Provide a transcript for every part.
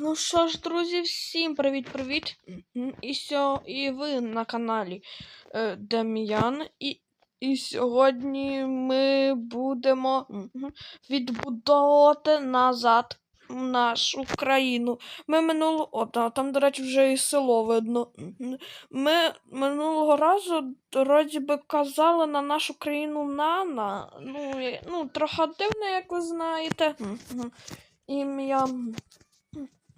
Ну що ж, друзі, всім привіт-привіт. І, сьо... і ви на каналі е, Дем'ян. І, і сьогодні ми будемо відбудовувати назад нашу країну. Ми минуло. О, там, до речі, вже і село видно. Ми минулого разу, вроді би, казали на нашу країну Нана. Ну, ну трохи дивно, як ви знаєте. Ім'я.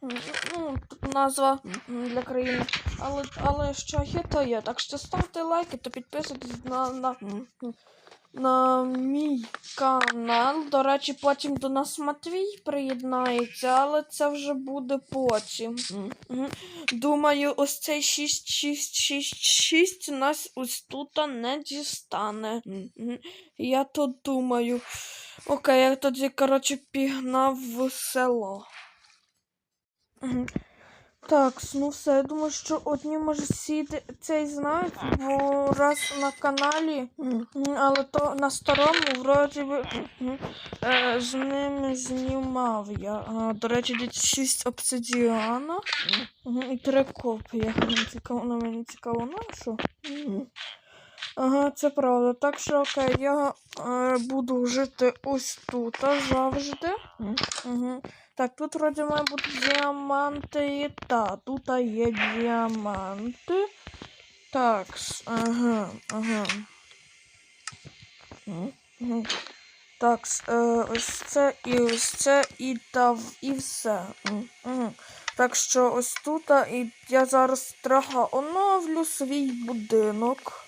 Ну, тут назва для країни. Але, але що є, то є. Так що ставте лайки та підписуйтесь на, на, на мій канал. До речі, потім до нас Матвій приєднається, але це вже буде потім. Думаю, ось цей 6666 нас ось тут не дістане. Я то думаю. Окей, я тоді, коротше, пігнав в село. Так, ну все, я думаю, що одні може сіти цей знають, бо раз на каналі, але то на старому вроді би е, з ними знімав я. До речі, десь 6 обсидіана і три копії. Мені цікаво, на цікаво, на що? Ага, це правда. Так що окей, я е, буду жити ось тут завжди. Угу. Так, тут вроді має бути діаманти. Та, тут є діаманти. Так, ага, ага. Мгм. Так, е, ось це і ось це, і та і все. Мгм. Так що ось тут, і я зараз трохи оновлю свій будинок.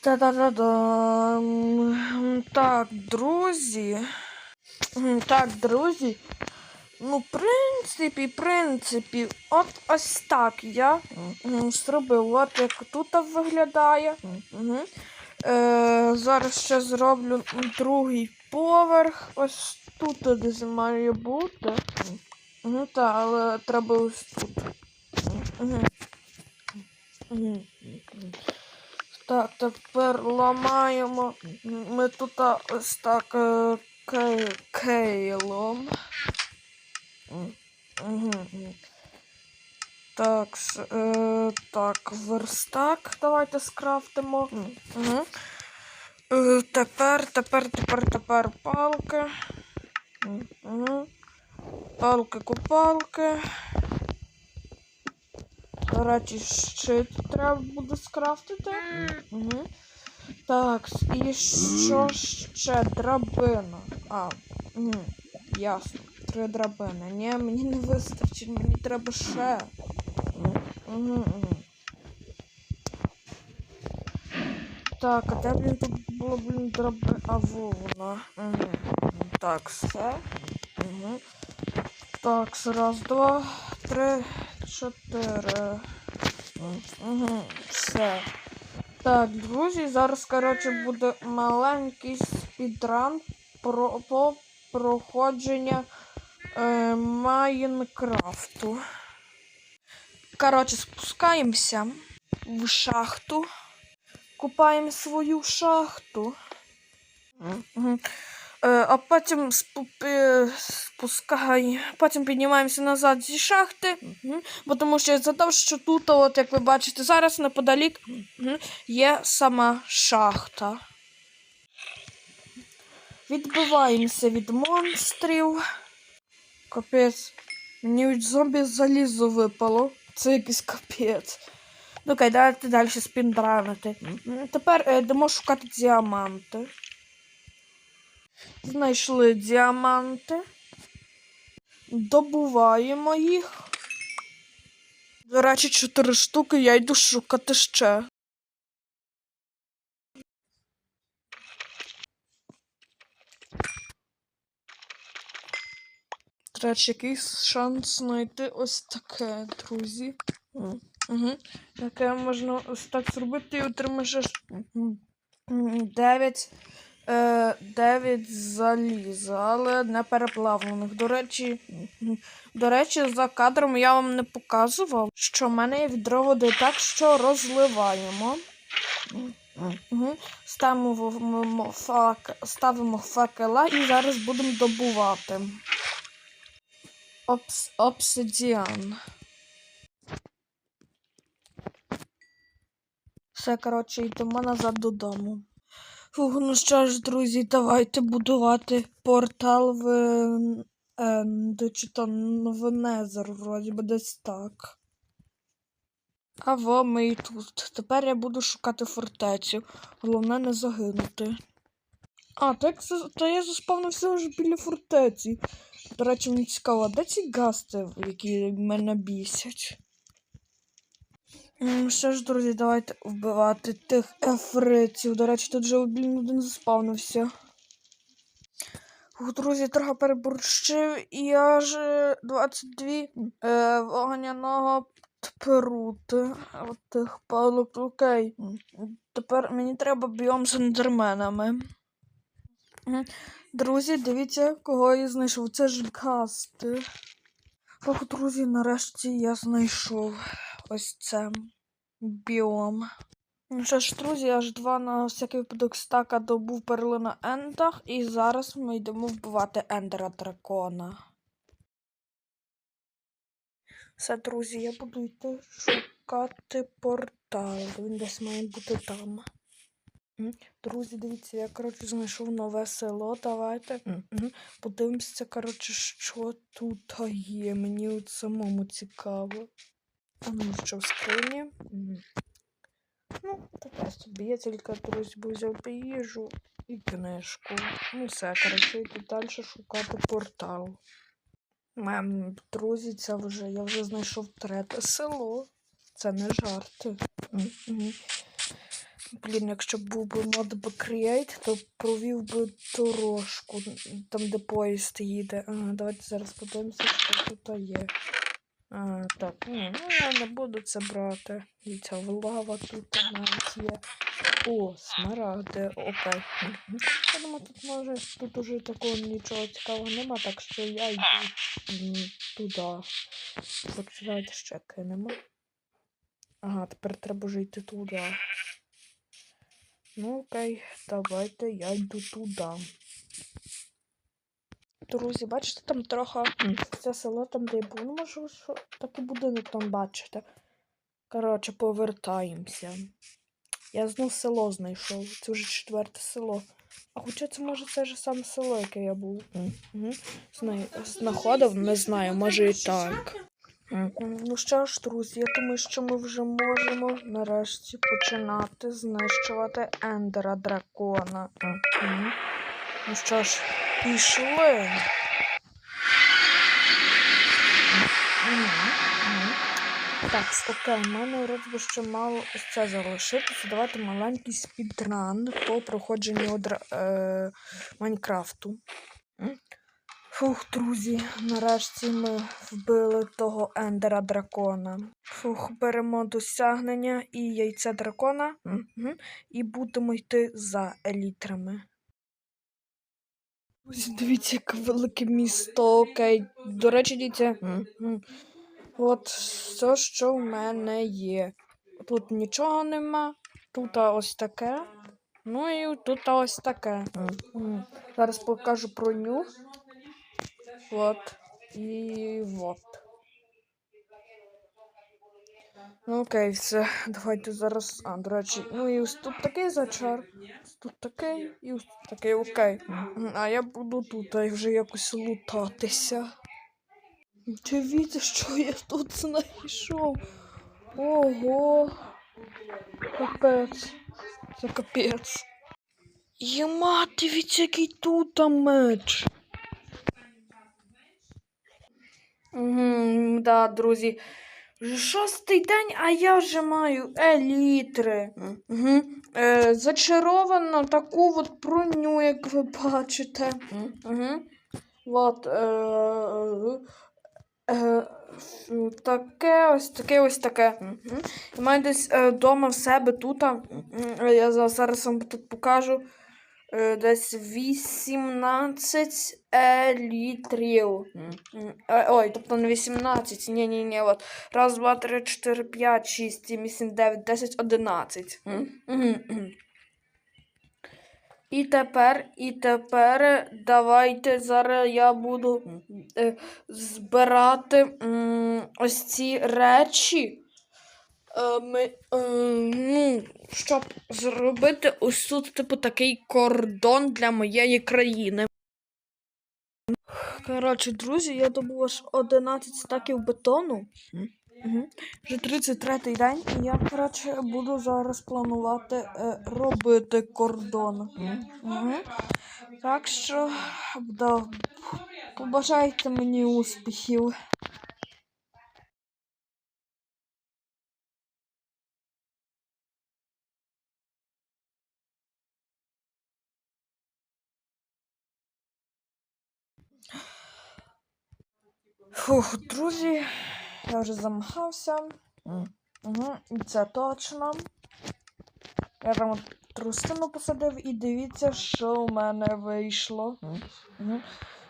Та-да-да-дам. Так, друзі. Так, друзі. Ну, в принципі, в принципі, от ось так я зробив. От як тут виглядає. Мгм. Е, зараз ще зроблю другий поверх. Ось тут десь має бути. Ну так, але треба ось тут. Мгм. Так, тепер ламаємо. Ми тут ось так е, кейлом. Мгм. Так, е, так, верстак. Давайте скрафтимо. Мгм. Е, Тепер, тепер, тепер, тепер палки. М, мгм. Палки-копалки. До речі, щит треба буде скрафтити. Угу. Так, і що ще? Драбина. А, угу. ясно. Три драбини. Ні, мені не вистачить, мені треба ще. Угу, угу. Так, а де, блін, тут було, блін, драбина? А во вона. Угу. Так, все. Угу. Так, раз, два, три, чотири. Угу, все. Так, друзі, зараз, коротше, буде маленький спідран про, по проходження е, Майнкрафту. Коротше, спускаємося в шахту. Купаємо свою шахту. Е, а потім спу- потім піднімаємося назад зі шахти, бо тому що я задав, що тут, от, як ви бачите, зараз неподалік є сама шахта. Відбиваємося від монстрів. Капець. Мені зомбі залізо випало. Це якийсь капець. Ну окей, давайте далі спіндранити. Тепер е, йдемо шукати діаманти. Знайшли діаманти. Добуваємо їх. До речі, чотири штуки, я йду шукати ще. До речі, якийсь шанс знайти ось таке, друзі. Угу. Яке можна ось так зробити і отримаєш аж 9, е, 9 заліза, але не переплавлених. До речі, до речі, за кадром я вам не показував, що в мене є відро води, так що розливаємо. Угу. Ставимо, фак, ставимо факела і зараз будемо добувати. Обс... Обсидіан. Все, коротше, йдемо назад додому. Фух, ну що ж, друзі, давайте будувати портал в Енд, чи то в Незер, вроді би десь так. А во ми і тут. Тепер я буду шукати фортецю. Головне не загинути. А, так то я заспавнився вже біля фортеці. До речі, мені цікаво, де ці гасти, які мене бісять? Що ж, друзі, давайте вбивати тих ефритів. До речі, тут вже блін один заспавнився. Друзі, трохи переборщив і аж е, 22 е, вогняного тпрути. От тих палок, окей. Тепер мені треба біом з ендерменами. Друзі, дивіться, кого я знайшов. Це ж гасти. Ох, друзі, нарешті я знайшов ось це біом. Ну що ж, друзі, аж два на всякий випадок стака добув перли на ендах, і зараз ми йдемо вбивати ендера дракона. Все, друзі, я буду йти шукати портал. Він десь має бути там. Друзі, дивіться, я коротше знайшов нове село. Давайте подивимося, коротше, що тут є. Мені от самому цікаво. А ну що в скрині? Ну, таке собі. Я тільки, друзі, взяв їжу і книжку. Ну, все, коротше, йду далі шукати портал. Мем, друзі, це вже я вже знайшов третє село. Це не жарти. Блін, якщо був би мод би Create, то провів би дорожку, там, де поїзд їде. Ага, давайте зараз подивимося, що тут є. А, так, ні, ну я не буду це брати. Дивіться, лава тут навіть є. О, смаради, окей. Я думаю, тут може, тут уже такого нічого цікавого нема, так що я йду туди. Давайте ще кинемо. Ага, тепер треба вже йти туди. Ну окей, давайте я йду туди. Друзі, бачите, там трохи це село там, де я був. Ну, може, що так і будинок там бачите. Коротше, повертаємося. Я знов село знайшов. Це вже четверте село. А хоча це може це ж саме село, яке я був. Угу. Знаходив, не знаю, може і так. Ну що ж, друзі, я думаю, що ми вже можемо нарешті починати знищувати ендера дракона. Ну що ж, пішли. Так, окей, в мене вроді ще мало ось це залишитися. Давайте маленький спідран по проходженню е... Майнкрафту. Фух, друзі, нарешті ми вбили того ендера дракона. Фух, беремо досягнення і яйце дракона. Мгм. І будемо йти за елітрами. Ось дивіться, яке велике місто, окей. До речі, дивіться. Мгм. От все, що в мене є. Тут нічого нема. Тут ось таке. Ну і тут ось таке. Мгм. Зараз покажу броню. Вот. І вот. Ну окей, все. Давайте зараз. А, до речі, ну і ось тут такий зачар. Тут такий і ось тут такий, окей. А я буду тут а вже якось лутатися. Дивіться, що я тут знайшов. Ого. Капець. Це капець. Єма, дивіться, який тут меч. Угу, да, друзі. Шостий день, а я вже маю елітри. Угу. Е, зачаровано таку от броню, як ви бачите. Угу. От, е, е, таке, ось таке, ось таке. Я маю десь е, вдома в себе тут. Я зараз вам тут покажу. Е, десь 18 елітрів. М, е, Ой, тобто не 18. Ні, ні, ні. От. Раз, два, три, чотири, п'ять, шість, сім, вісім, дев'ять, десять, одинадцять. І тепер, і тепер давайте зараз я буду е, збирати м, ось ці речі. Е, ми, е, щоб зробити ось тут, типу, такий кордон для моєї країни. Коротше, друзі, я добув аж 11 стаків бетону. Угу. Вже 33-й день, і я, коротше, буду зараз планувати е, робити кордон. Угу. Так що, да, побажайте мені успіхів. Фух, друзі, я вже замахався. Угу, це точно. Я там от трустину посадив і дивіться, що в мене вийшло. Угу.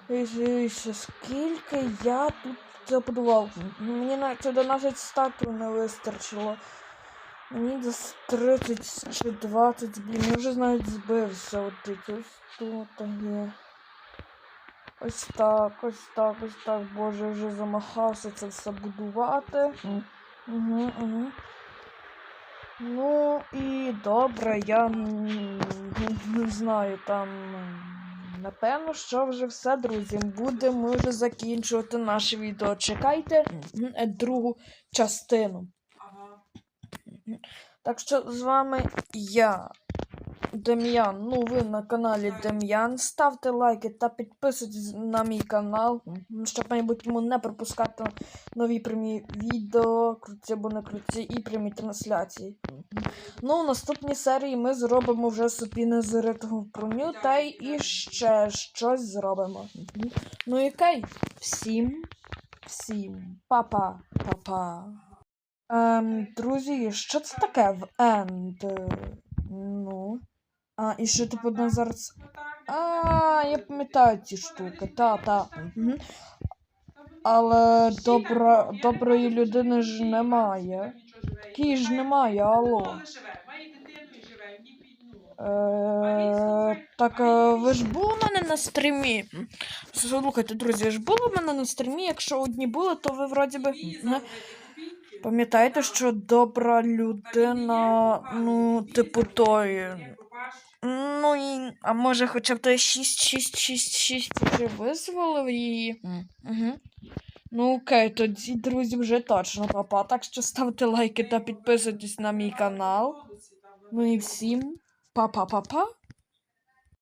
Дивіться, скільки я тут забудував. Мені навіть 11 статуй не вистачило. Мені десь 30 чи 20, блін, я вже навіть збився. От тут, тут є. Ось так, ось так, ось так. Боже, вже замахався це все будувати. Угу, угу. Ну і добре, я не знаю там. Напевно, що вже все, друзі. Будемо вже закінчувати наше відео. Чекайте е, другу частину. Так що з вами я, Дем'ян. Ну, ви на каналі Дем'ян. Ставте лайки та підписуйтесь на мій канал, щоб майбутньому не пропускати нові прямі відео, круті або не круті, і прямі трансляції. Ну, в наступній серії ми зробимо вже собі незаритого броню та й і ще щось зробимо. Ну і окей. Всім, всім, па-па, па-па. Ем, друзі, що це таке в End? Ну. А, і що типу одна зараз. А, я пам'ятаю ці штуки, та, та. Угу. Але добра, доброї людини ж немає. Такої ж немає, алло. Е, так, е, ви ж були в мене на стрімі? Слухайте, друзі, ви ж були в мене на стрімі? Якщо одні були, то ви вроді би. Пам'ятаєте, що добра людина, ну, типу той. Ну і. А може хоча б той 6666 вже визволив її? Угу. Ну окей, тоді, друзі, вже точно папа. Так що ставте лайки та підписуйтесь на мій канал. Ну і всім па-па-па-па.